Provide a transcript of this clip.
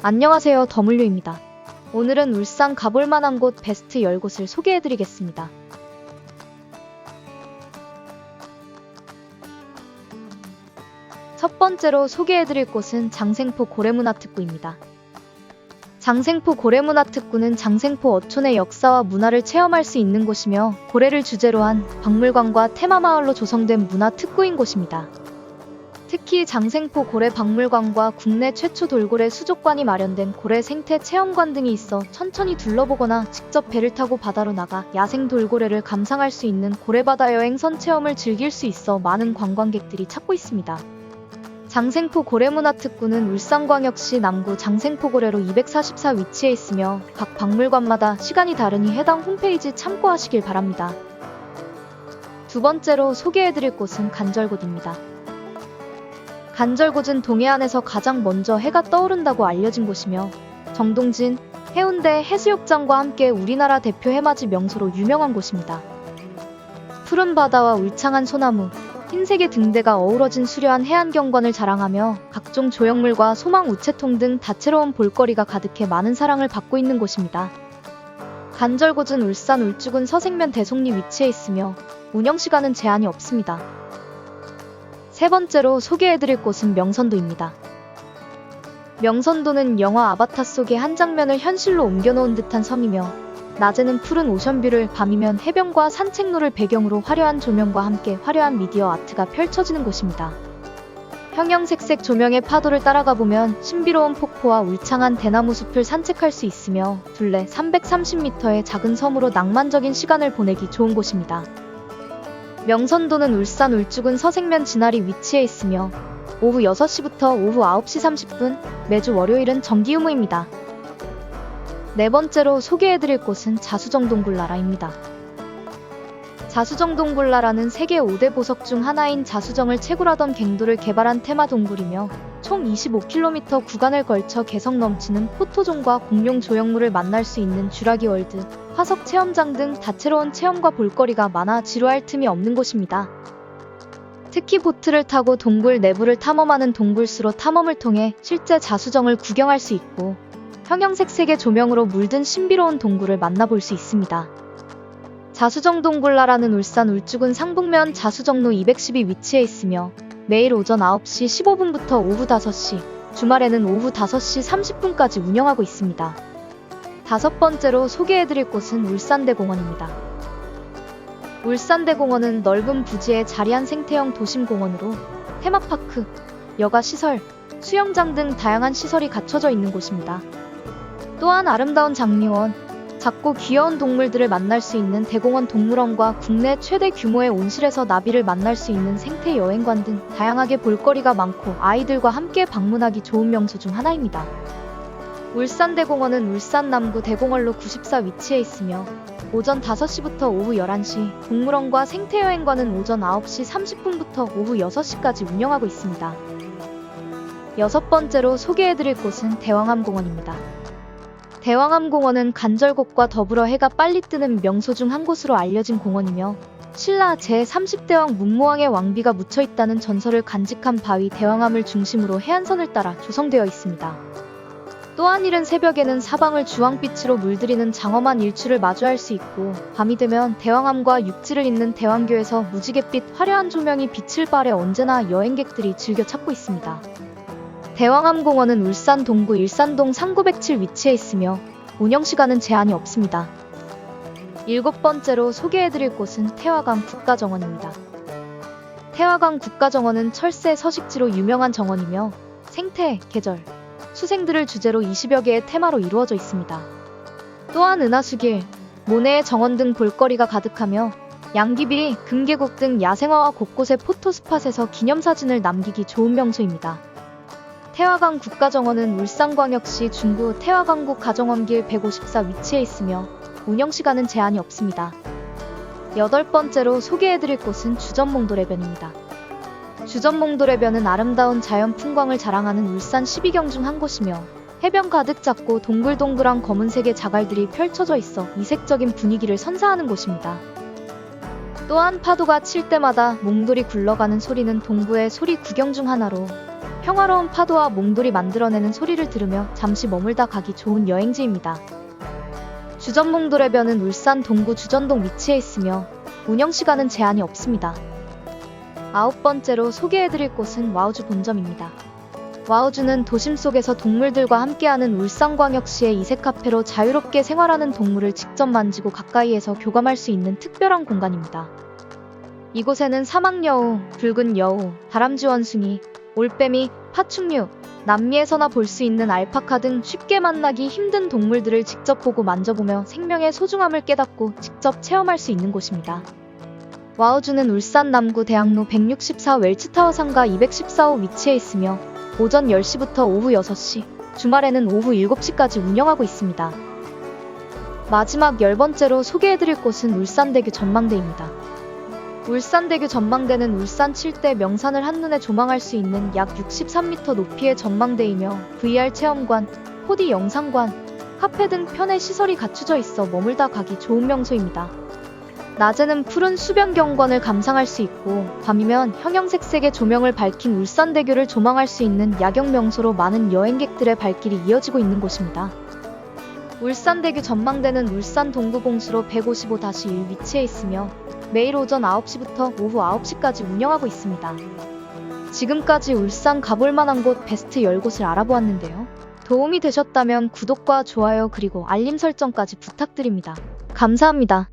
안녕하세요. 더물류입니다. 오늘은 울산 가볼 만한 곳 베스트 10곳을 소개해드리겠습니다. 첫 번째로 소개해드릴 곳은 장생포 고래문화특구입니다. 장생포 고래문화특구는 장생포 어촌의 역사와 문화를 체험할 수 있는 곳이며 고래를 주제로 한 박물관과 테마마을로 조성된 문화특구인 곳입니다. 특히 장생포 고래 박물관과 국내 최초 돌고래 수족관이 마련된 고래 생태 체험관 등이 있어 천천히 둘러보거나 직접 배를 타고 바다로 나가 야생 돌고래를 감상할 수 있는 고래바다 여행선 체험을 즐길 수 있어 많은 관광객들이 찾고 있습니다. 장생포 고래문화특구는 울산광역시 남구 장생포 고래로 244 위치해 있으며 각 박물관마다 시간이 다르니 해당 홈페이지 참고하시길 바랍니다. 두 번째로 소개해드릴 곳은 간절곶입니다. 간절곶은 동해안에서 가장 먼저 해가 떠오른다고 알려진 곳이며 정동진, 해운대 해수욕장과 함께 우리나라 대표 해맞이 명소로 유명한 곳입니다. 푸른 바다와 울창한 소나무, 흰색의 등대가 어우러진 수려한 해안 경관을 자랑하며 각종 조형물과 소망 우체통 등 다채로운 볼거리가 가득해 많은 사랑을 받고 있는 곳입니다. 간절곶은 울산 울주군 서생면 대송리 위치해 있으며 운영 시간은 제한이 없습니다. 세 번째로 소개해드릴 곳은 명선도입니다. 명선도는 영화 아바타 속의 한 장면을 현실로 옮겨놓은 듯한 섬이며 낮에는 푸른 오션뷰를 밤이면 해변과 산책로를 배경으로 화려한 조명과 함께 화려한 미디어 아트가 펼쳐지는 곳입니다. 형형색색 조명의 파도를 따라가 보면 신비로운 폭포와 울창한 대나무 숲을 산책할 수 있으며 둘레 330m의 작은 섬으로 낭만적인 시간을 보내기 좋은 곳입니다. 명선도는 울산 울주군 서생면 진아리 위치해 있으며 오후 6시부터 오후 9시 30분 매주 월요일은 정기 유무입니다. 네 번째로 소개해드릴 곳은 자수정동굴나라입니다. 자수정동굴나라는 세계 5대 보석 중 하나인 자수정을 채굴하던 갱도를 개발한 테마 동굴이며 총 25km 구간을 걸쳐 개성 넘치는 포토존과 공룡 조형물을 만날 수 있는 쥬라기 월드, 화석 체험장 등 다채로운 체험과 볼거리가 많아 지루할 틈이 없는 곳입니다. 특히 보트를 타고 동굴 내부를 탐험하는 동굴수로 탐험을 통해 실제 자수정을 구경할 수 있고 형형색색의 조명으로 물든 신비로운 동굴을 만나볼 수 있습니다. 자수정 동굴나라는 울산 울주군 상북면 자수정로 212 위치해 있으며 매일 오전 9시 15분부터 오후 5시, 주말에는 오후 5시 30분까지 운영하고 있습니다. 다섯 번째로 소개해드릴 곳은 울산대공원입니다. 울산대공원은 넓은 부지에 자리한 생태형 도심공원으로 테마파크, 여가시설, 수영장 등 다양한 시설이 갖춰져 있는 곳입니다. 또한 아름다운 장미원, 작고 귀여운 동물들을 만날 수 있는 대공원 동물원과 국내 최대 규모의 온실에서 나비를 만날 수 있는 생태 여행관 등 다양하게 볼거리가 많고 아이들과 함께 방문하기 좋은 명소 중 하나입니다. 울산대공원은 울산 남구 대공원로 94 위치해 있으며 오전 5시부터 오후 11시, 동물원과 생태여행관은 오전 9시 30분부터 오후 6시까지 운영하고 있습니다. 여섯 번째로 소개해드릴 곳은 대왕암공원입니다. 대왕암 공원은 간절곶과 더불어 해가 빨리 뜨는 명소 중 한 곳으로 알려진 공원이며 신라 제30대왕 문무왕의 왕비가 묻혀 있다는 전설을 간직한 바위 대왕암을 중심으로 해안선을 따라 조성되어 있습니다. 또한 이른 새벽에는 사방을 주황빛으로 물들이는 장엄한 일출을 마주할 수 있고 밤이 되면 대왕암과 육지를 잇는 대왕교에서 무지갯빛 화려한 조명이 빛을 발해 언제나 여행객들이 즐겨 찾고 있습니다. 대왕암공원은 울산 동구 일산동 3907 위치해 있으며 운영시간은 제한이 없습니다. 일곱 번째로 소개해드릴 곳은 태화강 국가정원입니다. 태화강 국가정원은 철새 서식지로 유명한 정원이며 생태, 계절, 수생들을 주제로 20여 개의 테마로 이루어져 있습니다. 또한 은하수길, 모내의 정원 등 볼거리가 가득하며 양귀비, 금계국 등 야생화와 곳곳의 포토스팟에서 기념사진을 남기기 좋은 명소입니다. 태화강 국가정원은 울산광역시 중구 태화강구 가정원길 154 위치해 있으며 운영시간은 제한이 없습니다. 여덟 번째로 소개해드릴 곳은 주전몽도래변입니다. 주전몽도래변은 아름다운 자연 풍광을 자랑하는 울산 12경 중 한 곳이며 해변 가득 작고 동글동글한 검은색의 자갈들이 펼쳐져 있어 이색적인 분위기를 선사하는 곳입니다. 또한 파도가 칠 때마다 몽돌이 굴러가는 소리는 동부의 소리 구경 중 하나로 평화로운 파도와 몽돌이 만들어내는 소리를 들으며 잠시 머물다 가기 좋은 여행지입니다. 주전몽돌의 변은 울산 동구 주전동 위치해 있으며 운영 시간은 제한이 없습니다. 아홉 번째로 소개해드릴 곳은 와우주 본점입니다. 와우주는 도심 속에서 동물들과 함께하는 울산광역시의 이색 카페로 자유롭게 생활하는 동물을 직접 만지고 가까이에서 교감할 수 있는 특별한 공간입니다. 이곳에는 사막여우, 붉은 여우, 다람쥐 원숭이, 올빼미, 파충류, 남미에서나 볼 수 있는 알파카 등 쉽게 만나기 힘든 동물들을 직접 보고 만져보며 생명의 소중함을 깨닫고 직접 체험할 수 있는 곳입니다. 와우주는 울산 남구 대학로 164 웰츠타워 상가 214호 위치해 있으며 오전 10시부터 오후 6시, 주말에는 오후 7시까지 운영하고 있습니다. 마지막 열 번째로 소개해드릴 곳은 울산대교 전망대입니다. 울산대교 전망대는 울산 7대 명산을 한눈에 조망할 수 있는 약 63m 높이의 전망대이며 VR 체험관, 4D 영상관, 카페 등 편의 시설이 갖추져 있어 머물다 가기 좋은 명소입니다. 낮에는 푸른 수변 경관을 감상할 수 있고 밤이면 형형색색의 조명을 밝힌 울산대교를 조망할 수 있는 야경 명소로 많은 여행객들의 발길이 이어지고 있는 곳입니다. 울산대교 전망대는 울산 동구공수로 155-1 위치해 있으며 매일 오전 9시부터 오후 9시까지 운영하고 있습니다. 지금까지 울산 가볼 만한 곳 베스트 10곳을 알아보았는데요. 도움이 되셨다면 구독과 좋아요 그리고 알림 설정까지 부탁드립니다. 감사합니다.